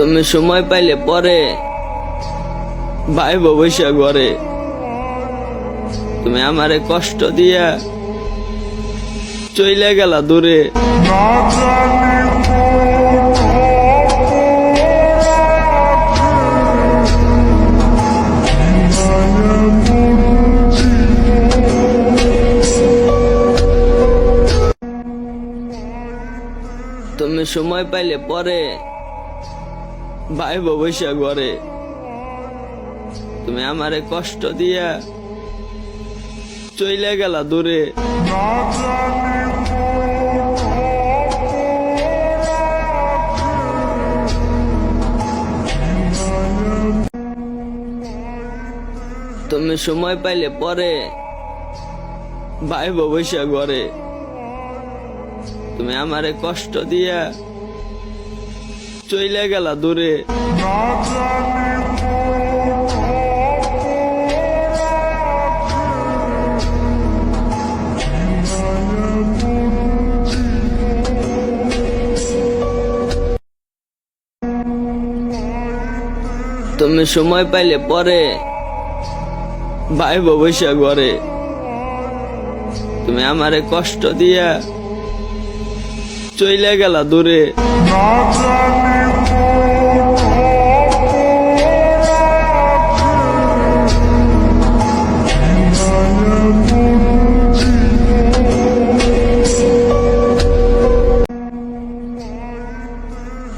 তুমি সময় পাইলে পরে ভাই বৈশা ঘরে। তুমি আমারে কষ্ট দিয়া চইলে গেলা দূরে। তুমি সময় পাইলে পরে ভাই বৈশা ঘরে তুমি আমারে কষ্ট দিয়া চইলে গেলা দূরে। তুমি সময় পাইলে পরে ভাই বৈশা ঘরে তুমি আমারে কষ্ট দিয়া চইলে গেলা দূরে। তুমি সময় পাইলে পরে ভাই বৈশা ঘরে। তুমি আমারে কষ্ট দিয়া চইলে গেলা দূরে।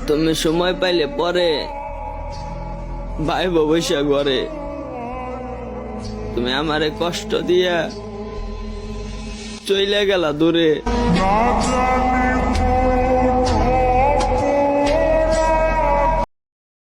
তুমি সময় পাইলে পরে ভাই বৈশা ঘরে। তুমি আমারে কষ্ট দিয়া চইলে গেলা দূরে।